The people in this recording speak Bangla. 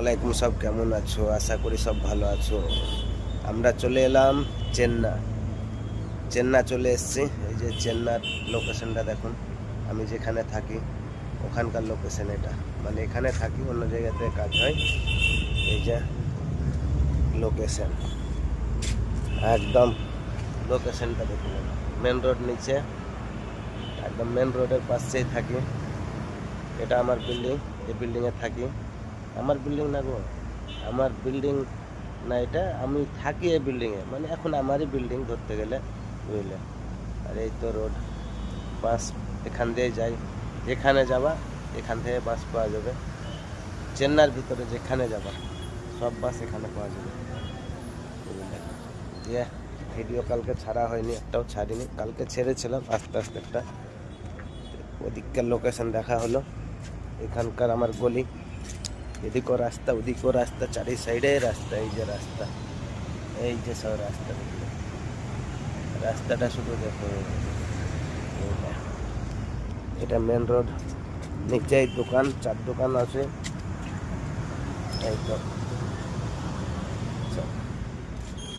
আলাইকুম, সব কেমন আছো? আশা করি সব ভালো আছো। আমরা চলে এলাম চেন্না। চেন্না চলে এসেছি। এই যে চেন্নার লোকেশনটা দেখুন। আমি যেখানে থাকি, ওখানকার লোকেশন এটা। মানে এখানে থাকি, অন্য জায়গাতে কাজ হয়। এই যে লোকেশন একদম লোকেশনটা দেখুন। মেন রোড নিচে। একদম মেন রোডের পাশেই থাকি। এটা আমার বিল্ডিং এই বিল্ডিংয়ে থাকি। আমার বিল্ডিং না গো। আমার বিল্ডিং না এটা, আমি থাকি এই বিল্ডিংয়ে মানে এখন আমারই বিল্ডিং ধরতে গেলে, বুঝলে? আর এই তো রোড বাস এখান দিয়ে যাই। যেখানে যাবা, এখান থেকে বাস পাওয়া যাবে। চেন্নার ভিতরে যেখানে যাবা, সব বাস এখানে পাওয়া যাবে। বুঝলে? দিয়ে ভিডিও কালকে ছাড়া হয়নি, একটাও ছাড়িনি। কালকে ছেড়েছিলাম আস্তে আস্তে একটা। ওদিককার লোকেশন দেখা হলো। এখানকার আমার গলি। এদিকও রাস্তা ওদিকও রাস্তা, চারি সাইডে রাস্তা, এই যে রাস্তা, এই যে সব রাস্তা রাস্তাটা শুধু দেখো। এটা মেন রোড নিচে দোকান, চার দোকান আছে তো